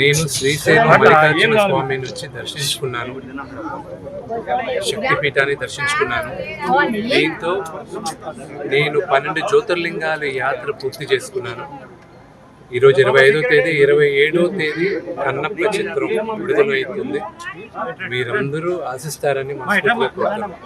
నేను శ్రీశైలం మల్లికార్జున స్వామిని వచ్చి దర్శించుకున్నాను. శక్తిపీఠాన్ని దర్శించుకున్నాను. దీంతో నేను పన్నెండు జ్యోతిర్లింగాల యాత్ర పూర్తి చేసుకున్నాను. ఈరోజు ఇరవై ఐదో తేదీ ఇరవై ఏడో తేదీ కన్నప్ప చిత్రం విడుదలవుతుంది మీరందరూ ఆశిస్తారని మనస్ఫూర్తిగా కోరుతున్నాను.